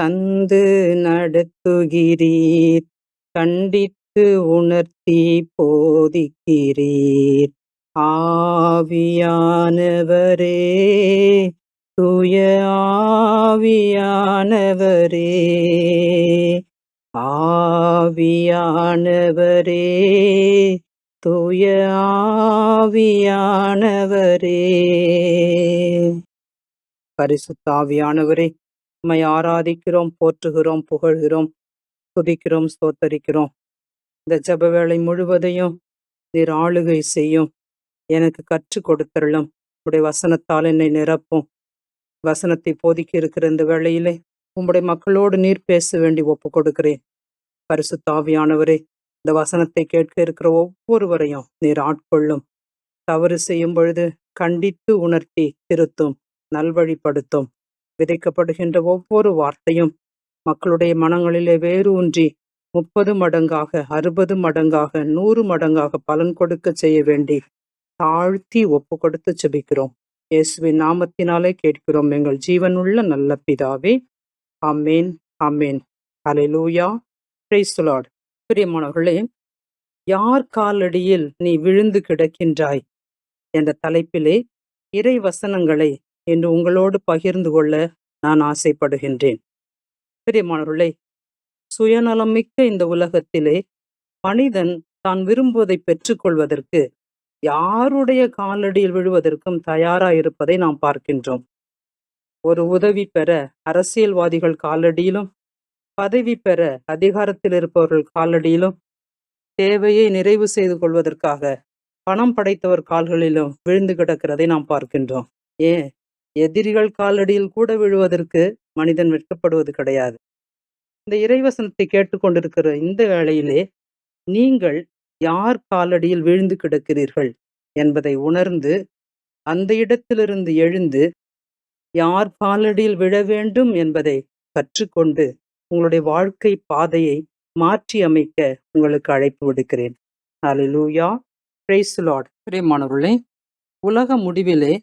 தந்து நடத்துகிறீர். கண்டித்து உணர்த்தி போதிக்கிறீர். ஆவியானவரே துய ஆவியானவரே ஆவியானவரே தூய ஆவியானவரே. பரிசுத்தாவியானவரே உம்மை ஆராதிக்கிறோம் போற்றுகிறோம் புகழ்கிறோம் துதிக்கிறோம் ஸ்தோத்தரிக்கிறோம். இந்த ஜப வேலை முழுவதையும் நீர் ஆளுகை செய்யும். எனக்கு கற்றுக் கொடுத்தரலும் உடைய வசனத்தால் என்னை நிரப்பும். வசனத்தை போதிக்க இருக்கிற இந்த வேளையிலே உம்முடைய மக்களோடு நீர் பேச வேண்டி ஒப்பு கொடுக்கிறேன் பரிசு தாவியானவரே இந்த வசனத்தை கேட்க இருக்கிற ஒவ்வொருவரையும் நீர் ஆட்கொள்ளும். தவறு செய்யும் பொழுது கண்டித்து உணர்த்தி திருத்தும் நல்வழிப்படுத்தும். விதைக்கப்படுகின்ற ஒவ்வொரு வார்த்தையும் மக்களுடைய மனங்களிலே வேரூன்றி முப்பது மடங்காக அறுபது மடங்காக நூறு மடங்காக பலன் கொடுக்க செய்ய வேண்டி தாழ்த்தி ஒப்பு கொடுத்து செபிக்கிறோம். இயேசுவின் நாமத்தினாலே கேட்கிறோம் எங்கள் ஜீவனுள்ள நல்ல பிதாவே. அம்மேன் அம்மேன் அலைலூயா பிரைஸ்லாட் பிரியமானவர்களே யார் காலடியில் நீ விழுந்து கிடக்கின்றாய்? என்ற தலைப்பிலே இறை வசனங்களை என்று உங்களோடு பகிர்ந்து கொள்ள நான் ஆசைப்படுகின்றேன். பிரியமானவர்களே சுயநலமிக்க இந்த உலகத்திலே மனிதன் தான் விரும்புவதை பெற்றுக்கொள்வதற்கு யாருடைய காலடியில் விழுவதற்கும் தயாரா இருப்பதை நாம் பார்க்கின்றோம். ஒரு உதவி பெற அரசியல்வாதிகள் காலடியிலும் பதவி பெற அதிகாரத்தில் இருப்பவர்கள் காலடியிலும் தேவையை நிறைவு செய்து கொள்வதற்காக பணம் படைத்தவர் கால்களிலும் விழுந்து கிடக்கிறதை நாம் பார்க்கின்றோம். ஏன்? எதிரிகள் காலடியில் கூட விழுவதற்கு மனிதன் வெட்கப்படுவது கிடையாது. இந்த இறைவசனத்தை கேட்டுக்கொண்டிருக்கிற இந்த வேளையிலே நீங்கள் யார் காலடியில் விழுந்து கிடக்கிறீர்கள் என்பதை உணர்ந்து அந்த இடத்திலிருந்து எழுந்து யார் காலடியில் விழ வேண்டும் என்பதை கற்றுக்கொண்டு உங்களுடைய வாழ்க்கை பாதையை மாற்றி அமைக்க உங்களுக்கு அழைப்பு விடுக்கிறேன். அலிலூயா பிரைஸ் லார்ட் பிரியமானவர்களே உலக முடிவிலே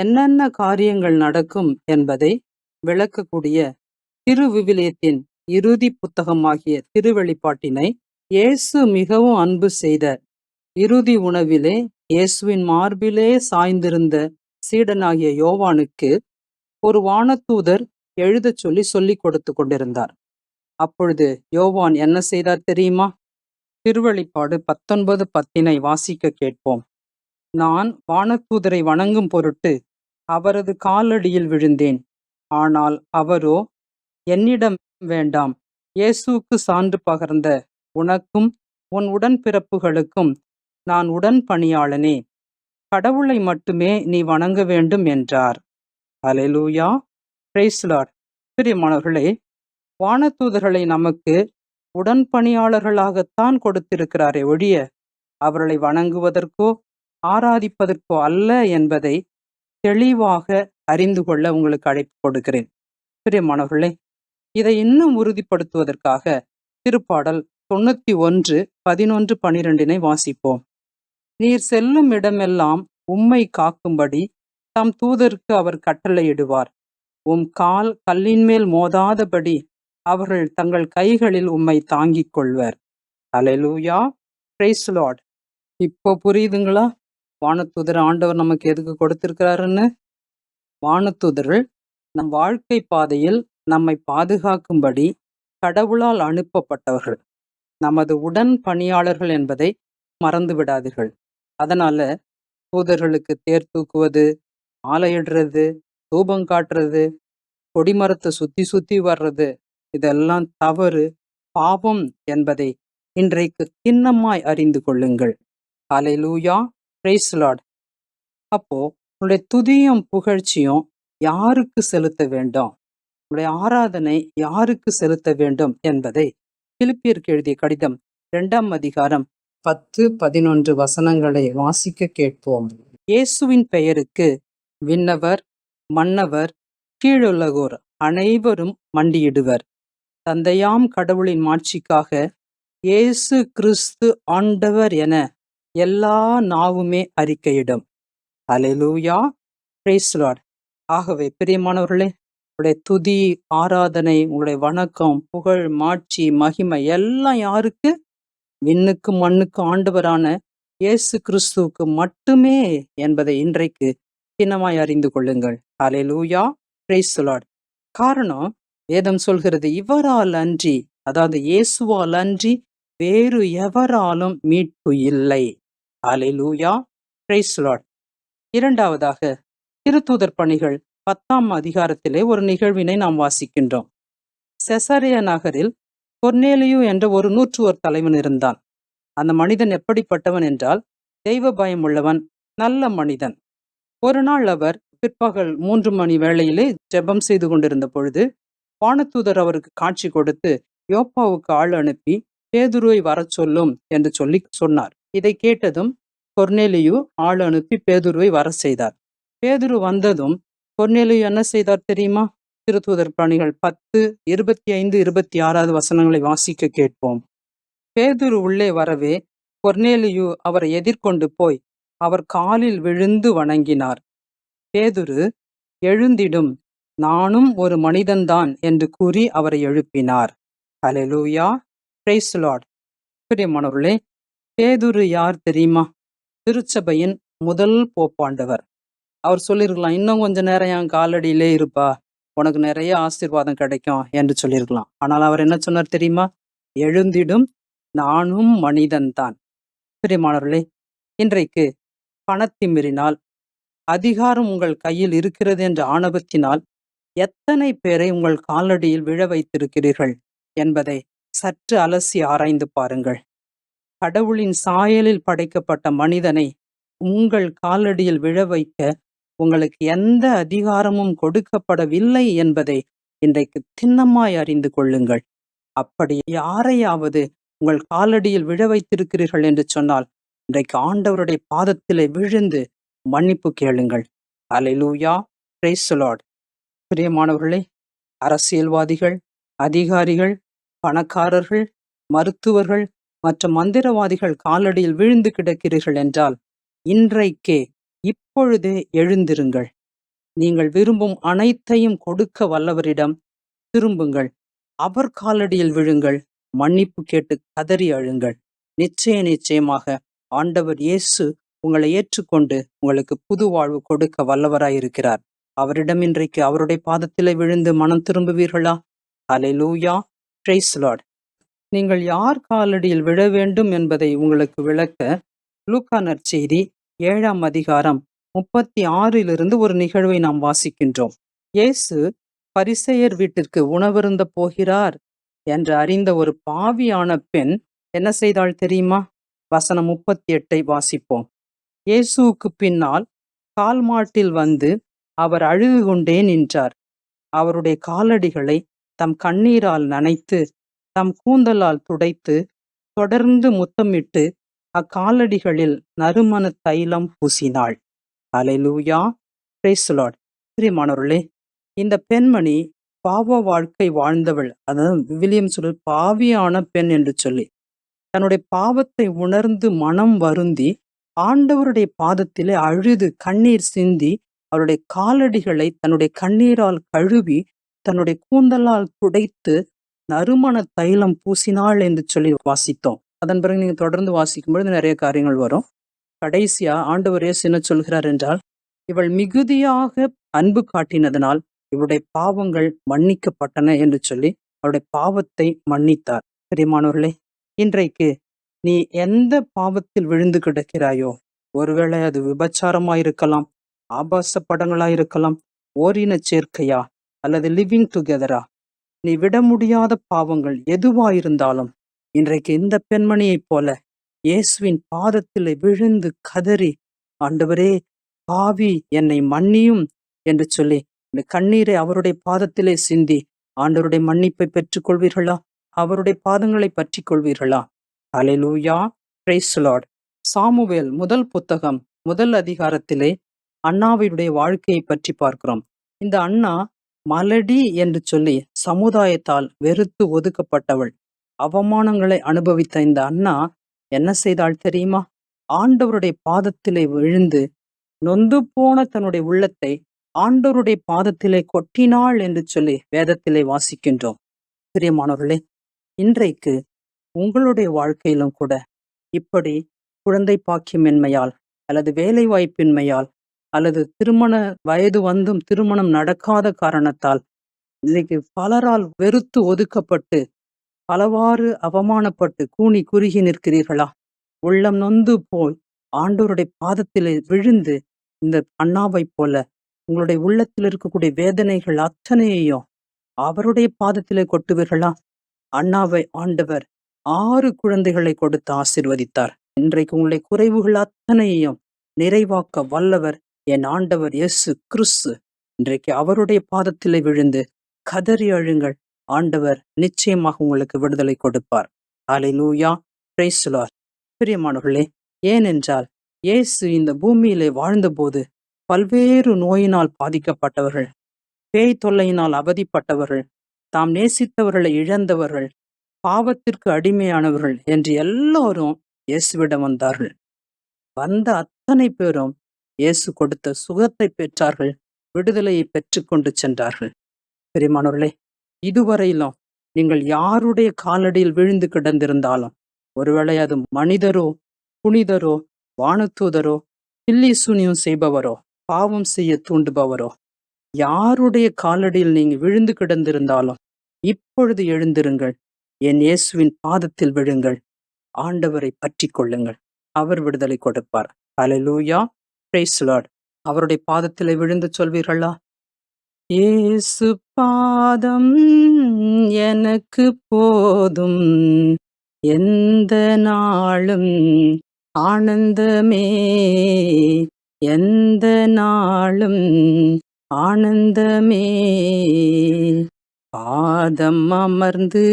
என்னென்ன காரியங்கள் நடக்கும் என்பதை விளக்கக்கூடிய திருவிவிலியத்தின் இறுதி புத்தகமாகிய திருவெளிப்பாட்டினை இயேசு மிகவும் அன்பு செய்த இறுதி உணவிலே இயேசுவின் மார்பிலே சாய்ந்திருந்த சீடனாகிய யோவானுக்கு ஒரு வானத்தூதர் எழுதச் சொல்லி சொல்லிக் கொடுத்து கொண்டிருந்தார். அப்பொழுது யோவான் என்ன செய்தார் தெரியுமா? திருவழிப்பாடு பத்தொன்பது பத்தினை வாசிக்க கேட்போம். நான் வானத்தூதரை வணங்கும் பொருட்டு அவரது காலடியில் விழுந்தேன். ஆனால் அவரோ என்னிடம் வேண்டாம். இயேசுவுக்கு சான்று பகர்ந்த உனக்கும் உன் உடன்பிறப்புகளுக்கும் நான் உடன் பணியாளனே கடவுளை மட்டுமே நீ வணங்க வேண்டும் என்றார். அலைலூயா பிரைஸ்லாட் பிரியமானவர்களே வானதூதர்களை நமக்கு உடன் பணியாளர்களாகத்தான் கொடுத்திருக்கிறாரே ஒழிய அவர்களை வணங்குவதற்கோ ஆராதிப்பதற்கோ அல்ல என்பதை தெளிவாக அறிந்து கொள்ள உங்களுக்கு அழைப்பு கொடுக்கிறேன். பிரியமானவர்களே இதை இன்னும் உறுதிப்படுத்துவதற்காக திருப்பாடல் தொண்ணூத்தி ஒன்று பதினொன்று பனிரெண்டினை வாசிப்போம். நீர் செல்லும் இடமெல்லாம் உம்மை காக்கும்படி தம் தூதருக்கு அவர் கட்டளையிடுவார். உம் கால் கல்லின் மேல் மோதாதபடி அவர்கள் தங்கள் கைகளில் உம்மை தாங்கிக் கொள்வர். அலைலூயா பிரைஸ் லார்ட் இப்போ புரியுதுங்களா? வானத்தூதர் ஆண்டவர் நமக்கு எதுக்கு கொடுத்திருக்கிறாருன்னு? வானத்துதர்கள் நம் வாழ்க்கை பாதையில் நம்மை பாதுகாக்கும்படி கடவுளால் அனுப்பப்பட்டவர்கள். நமது உடன் பணியாளர்கள் என்பதை மறந்து விடாதீர்கள். அதனால தூதர்களுக்கு தேர் தூக்குவது ஆலையிடுறது தூபம் காட்டுறது கொடிமரத்தை சுத்தி சுத்தி வர்றது இதெல்லாம் தவறு பாவம் என்பதை இன்றைக்கு திண்ணமாய் அறிந்து கொள்ளுங்கள். அலைலூயா பிரைஸ்லாட் அப்போ உன்னுடைய துதியும் புகழ்ச்சியும் யாருக்கு செலுத்த வேண்டும்? உன்னுடைய ஆராதனை யாருக்கு செலுத்த வேண்டும் என்பதை பிலிப்பியருக்கு எழுதிய கடிதம் இரண்டாம் அதிகாரம் பத்து பதினொன்று வசனங்களை வாசிக்க கேட்போம். இயேசுவின் பெயருக்கு விண்ணவர் மன்னவர் கீழுலகோர் அனைவரும் மண்டியிடுவர். தந்தையாம் கடவுளின் மாட்சிக்காக இயேசு கிறிஸ்து ஆண்டவர் என எல்லா நாவுமே அறிக்கையிடும். அலைலூயா பிரைஸ்லாட் ஆகவே பிரியமானவர்களே உங்களுடைய துதி ஆராதனை உங்களுடைய வணக்கம் புகழ் மாட்சி மகிமை எல்லாம் யாருக்கு? விண்ணுக்கு மண்ணுக்கும் ஆண்டவரான இயேசு கிறிஸ்துவுக்கு மட்டுமே என்பதை இன்றைக்கு சின்னமாய் அறிந்து கொள்ளுங்கள். ஹalleluya. Praise காரணம் வேதம் சொல்கிறது இவரால் அன்றி அதாவது இயேசுவால் அன்றி வேறு எவராலும் மீட்பு இல்லை. அலிலூயா பிரைஸ்லாட் இரண்டாவதாக திருத்தூதர் பணிகள் பத்தாம் அதிகாரத்திலே ஒரு நிகழ்வினை நாம் வாசிக்கின்றோம். செசரிய நகரில் கொர்னேலியு என்ற ஒரு நூற்றுவர் தலைவன் இருந்தான். அந்த மனிதன் எப்படிப்பட்டவன் என்றால் தெய்வ பயம் உள்ளவன் நல்ல மனிதன். ஒரு நாள் அவர் பிற்பகல் மூன்று மணி வேளையிலே ஜெபம் செய்து கொண்டிருந்த பொழுது வானத்தூதர் அவருக்கு காட்சி கொடுத்து யோப்பாவுக்கு ஆள் அனுப்பி பேதுருவை வரச் சொல்லும் என்று சொல்லி சொன்னார். இதை கேட்டதும் கொர்னேலியு ஆள் அனுப்பி பேதுருவை வர செய்தார். பேதுரு வந்ததும் கொர்னேலியு என்ன செய்தார் தெரியுமா? திருத்தூதர் பணிகள் பத்து இருபத்தி ஐந்து இருபத்தி ஆறாவது வசனங்களை வாசிக்க கேட்போம். பேதுரு உள்ளே வரவே கொர்னேலியு அவரை எதிர்கொண்டு போய் அவர் காலில் விழுந்து வணங்கினார். பேதுரு எழுந்திடும். நானும் ஒரு மனிதன்தான் என்று கூறி அவரை எழுப்பினார். அலெலூயா praise லார்ட் பிரியமானவர்களே பேதுரு யார் தெரியுமா? திருச்சபையின் முதல் போப்பாண்டவர். அவர் சொல்லியிருக்கலாம் இன்னும் கொஞ்ச நேரம் என் காலடியிலே இருப்பா. உனக்கு நிறைய ஆசீர்வாதம் கிடைக்கும் என்று சொல்லியிருக்கலாம். ஆனால் அவர் என்ன சொன்னார் தெரியுமா? எழுந்திடும் நானும் மனிதன்தான் பிரியமானவர்களே இன்றைக்கு பணத்திமிரினால் அதிகாரம் உங்கள் கையில் இருக்கிறது என்ற ஆணவத்தினால் எத்தனை பேரை உங்கள் காலடியில் விழ வைத்திருக்கிறீர்கள் என்பதை சற்று அலசி ஆராய்ந்து பாருங்கள். கடவுளின் சாயலில் படைக்கப்பட்ட மனிதனை உங்கள் காலடியில் விழ வைக்க உங்களுக்கு எந்த அதிகாரமும் கொடுக்கப்படவில்லை என்பதை இன்றைக்கு திண்ணமாய் அறிந்து கொள்ளுங்கள். அப்படி யாரையாவது உங்கள் காலடியில் விழ வைத்திருக்கிறீர்கள் என்று சொன்னால் இன்றைக்கு ஆண்டவருடைய பாதத்திலே விழுந்து மன்னிப்பு கேளுங்கள். அலைலூயா பிரேசலாட் பிரியமானவர்களே அரசியல்வாதிகள் அதிகாரிகள் பணக்காரர்கள் மருத்துவர்கள் மற்ற மந்திரவாதிகள் காலடியில் விழுந்து கிடக்கிறீர்கள் என்றால் இன்றைக்கே இப்பொழுதே எழுந்திருங்கள். நீங்கள் விரும்பும் அனைத்தையும் கொடுக்க வல்லவரிடம் திரும்புங்கள். அவர் காலடியில் விழுங்கள். மன்னிப்பு கேட்டு கதறி அழுங்கள். நிச்சய நிச்சயமாக ஆண்டவர் இயேசு உங்களை ஏற்றுக்கொண்டு உங்களுக்கு புது வாழ்வு கொடுக்க வல்லவராயிருக்கிறார். அவரிடம் இன்றைக்கு அவருடைய பாதத்திலே விழுந்து மனம் திரும்புவீர்களா? அலைலூயா பிரைஸ் லார்ட் நீங்கள் யார் காலடியில் விழ வேண்டும் என்பதை உங்களுக்கு விளக்க லூக்கா நற்செய்தி ஏழாம் அதிகாரம் முப்பத்தி ஆறிலிருந்து ஒரு நிகழ்வை நாம் வாசிக்கின்றோம். இயேசு பரிசெயர் வீட்டிற்கு உணவருந்த போகிறார் என்று அறிந்த ஒரு பாவியான பெண் என்ன செய்தாள் தெரியுமா? வசனம் முப்பத்தி எட்டை வாசிப்போம். இயேசுவுக்கு பின்னால் கால்மாட்டில் வந்து அவர் அழுது கொண்டே நின்றார். அவருடைய காலடிகளை தம் கண்ணீரால் நனைத்து தம் கூந்தலால் துடைத்து தொடர்ந்து முத்தமிட்டு அக்காலடிகளில் நறுமண தைலம் பூசினாள். அலைலூயா பிரேசுலாட் பிரியமானவர்களே இந்த பெண்மணி பாவ வாழ்க்கை வாழ்ந்தவள். அதாவது விவிலியம் சொல்லு பாவியான பெண் என்று சொல்லி தன்னுடைய பாவத்தை உணர்ந்து மனம் வருந்தி ஆண்டவருடைய பாதத்திலே அழுது கண்ணீர் சிந்தி அவருடைய காலடிகளை தன்னுடைய கண்ணீரால் கழுவி தன்னுடைய கூந்தலால் துடைத்து நறுமண தைலம் பூசினாள் என்று சொல்லி வாசித்தோம். அதன் பிறகு நீங்க தொடர்ந்து வாசிக்கும் பொழுது நிறைய காரியங்கள் வரும். கடைசியா ஆண்டவர் இயேசு என்ன சொல்கிறார் என்றால் இவள் மிகுதியாக அன்பு காட்டினதனால் இவருடைய பாவங்கள் மன்னிக்கப்பட்டன என்று சொல்லி அவருடைய பாவத்தை மன்னித்தார். பெரியமானவர்களே இன்றைக்கு நீ எந்த பாவத்தில் விழுந்து கிடக்கிறாயோ ஒருவேளை அது விபச்சாரமாயிருக்கலாம் ஆபாச படங்களாயிருக்கலாம் ஓரின சேர்க்கையா அல்லது லிவிங் டுகெதரா நீ விட முடியாத பாவங்கள் எதுவாயிருந்தாலும் இன்றைக்கு இந்த பெண்மணியைப் போல இயேசுவின் பாதத்திலே விழுந்து கதறி ஆண்டவரே பாவி என்னை மன்னியும் என்று சொல்லி இந்த கண்ணீரை அவருடைய பாதத்திலே சிந்தி ஆண்டவருடைய மன்னிப்பை பெற்றுக் கொள்வீர்களா அவருடைய பாதங்களை பற்றி கொள்வீர்களா அலைலூயா பிரைஸ்லாட் சாமுவேல் முதல் புத்தகம் முதல் அதிகாரத்திலே அண்ணாவினுடைய வாழ்க்கையை பற்றி பார்க்கிறோம். இந்த அண்ணா மலடி என்று சொல்லி சமுதாயத்தால் வெறுத்து ஒதுக்கப்பட்டவள். அவமானங்களை அனுபவித்த இந்த அண்ணா என்ன செய்தாள் தெரியுமா? ஆண்டவருடைய பாதத்திலே விழுந்து நொந்து போன தன்னுடைய உள்ளத்தை ஆண்டவருடைய பாதத்திலே கொட்டினாள் என்று சொல்லி வேதத்திலே வாசிக்கின்றோம். பிரியமானவர்களே இன்றைக்கு உங்களுடைய வாழ்க்கையிலும் கூட இப்படி குழந்தை பாக்கியமின்மையால் அல்லது வேலை வாய்ப்பின்மையால் அல்லது திருமண வயது வந்தும் திருமணம் நடக்காத காரணத்தால் இன்னைக்கு பலரால் வெறுத்து ஒதுக்கப்பட்டு பலவாறு அவமானப்பட்டு கூனி குறுகி நிற்கிறீர்களா? உள்ளம் நொந்து போய் ஆண்டோருடைய பாதத்திலே விழுந்து இந்த அண்ணாவைப் போல உங்களுடைய உள்ளத்தில் இருக்கக்கூடிய வேதனைகள் அத்தனையையும் அவருடைய பாதத்திலே கொட்டுவீர்களா? அண்ணாவை ஆண்டவர் ஆறு குழந்தைகளை கொடுத்து ஆசிர்வதித்தார். இன்றைக்கு உங்களுடைய குறைவுகள் அத்தனையையும் நிறைவாக்க வல்லவர் என் ஆண்டவர் இயேசு கிறிஸ்து. இன்றைக்கு அவருடைய பாதத்திலே விழுந்து கதறி அழுங்கள். ஆண்டவர் நிச்சயமாக உங்களுக்கு விடுதலை கொடுப்பார். அலைலூயா பிரைசுலார் பிரியமானவர்களே ஏனென்றால் இயேசு இந்த பூமியிலே வாழ்ந்தபோது பல்வேறு நோயினால் பாதிக்கப்பட்டவர்கள் பேய் தொல்லையினால் அவதிப்பட்டவர்கள் தாம் நேசித்தவர்களை இழந்தவர்கள் பாவத்திற்கு அடிமையானவர்கள் என்று எல்லோரும் இயேசுவிடம் வந்தார்கள். வந்த அத்தனை பேரும் இயேசு கொடுத்த சுகத்தை பெற்றார்கள் விடுதலையை பெற்றுக்கொண்டு சென்றார்கள். பெரியமானவர்களே இதுவரையிலும் நீங்கள் யாருடைய காலடியில் விழுந்து கிடந்திருந்தாலும் ஒருவேளை அது மனிதரோ புனிதரோ வானத்தூதரோ பில்லி சூனியம் செய்பவரோ பாவம் செய்ய தூண்டுபவரோ யாருடைய காலடியில் நீங்க விழுந்து கிடந்திருந்தாலும் இப்பொழுது எழுந்திருங்கள். என் இயேசுவின் பாதத்தில் விழுங்கள். ஆண்டவரை பற்றி கொள்ளுங்கள். அவர் விடுதலை கொடுப்பார். அலலூயா பிரைஸ்லாட் அவருடைய பாதத்தில் விழுந்து சொல்வீர்களா? ஏசு பாதம் எனக்கு போதும். எந்த நாளும் ஆனந்தமே. எந்த நாளும் ஆனந்தமே. பாதம் அமர்ந்து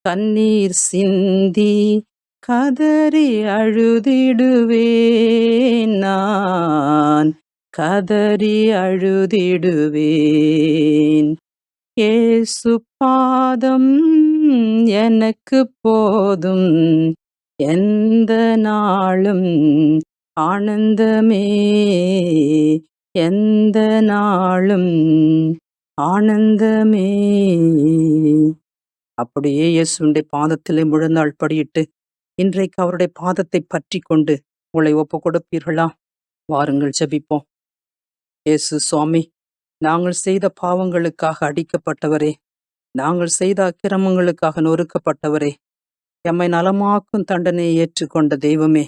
கண்ணீர் சிந்தி கதறி அழுதிடுவேன் நான். கதறி அழுதிடுவேன். ஏசு பாதம் எனக்கு போதும். எந்த நாளும் ஆனந்தமே. எந்த நாளும் ஆனந்தமே. அப்படியே இயேசுடைய பாதத்திலே முழந்தாள் படியிட்டு இன்றைக்கு அவருடைய பாதத்தை பற்றி கொண்டு உங்களை ஒப்பு கொடுப்பீர்களா வாருங்கள் ஜபிப்போம். ஏசு சுவாமி நாங்கள் செய்த பாவங்களுக்காக அடிக்கப்பட்டவரே. நாங்கள் செய்த அக்கிரமங்களுக்காக நொறுக்கப்பட்டவரே. எம்மை நலமாக்கும் தண்டனையை ஏற்றுக்கொண்ட தெய்வமே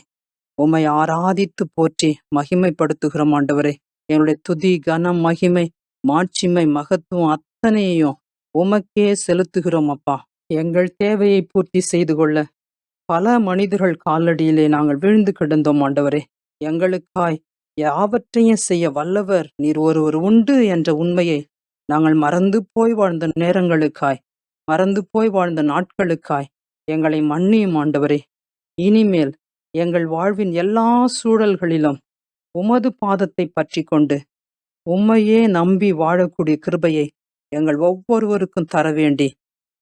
உம்மை ஆராதித்து போற்றி மகிமைப்படுத்துகிறோம் ஆண்டவரே. என்னுடைய துதி கனம் மகிமை மாட்சிமை மகத்துவம் அத்தனையையும் உமக்கே செலுத்துகிறோம் அப்பா. எங்கள் தேவையை பூர்த்தி செய்து கொள்ள பல மனிதர்கள் காலடியிலே நாங்கள் விழுந்து கிடந்தோம் ஆண்டவரே. எங்களுக்காய் யாவற்றையும் செய்ய வல்லவர் நீர் ஒருவர் உண்டு என்ற உண்மையை நாங்கள் மறந்து போய் வாழ்ந்த நேரங்களுக்காய் மறந்து போய் வாழ்ந்த நாட்களுக்காய் எங்களை மன்னியும் ஆண்டவரே. இனிமேல் எங்கள் வாழ்வின் எல்லா சூழல்களிலும் உமது பாதத்தை பற்றி கொண்டு உம்மையே நம்பி வாழக்கூடிய கிருபையை எங்கள் ஒவ்வொருவருக்கும் தர வேண்டி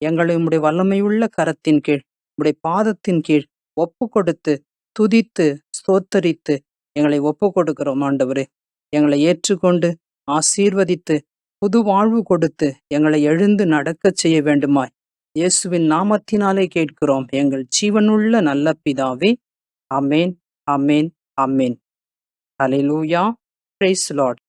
எங்களை உம்முடைய வல்லமையுள்ள கரத்தின் கீழ் உம்முடைய பாதத்தின் கீழ் ஒப்பு கொடுத்து துதித்து ஸ்தோத்தரித்து எங்களை ஒப்பு கொடுக்கிறோம் ஆண்டவரே. எங்களை ஏற்றுக்கொண்டு ஆசீர்வதித்து புது வாழ்வு கொடுத்து எங்களை எழுந்து நடக்கச் செய்ய வேண்டுமாய். இயேசுவின் நாமத்தினாலே கேட்கிறோம் எங்கள் ஜீவனுள்ள நல்ல பிதாவே. அமேன் அமேன் அமேன் அலிலூயா பிரைஸ் லார்ட்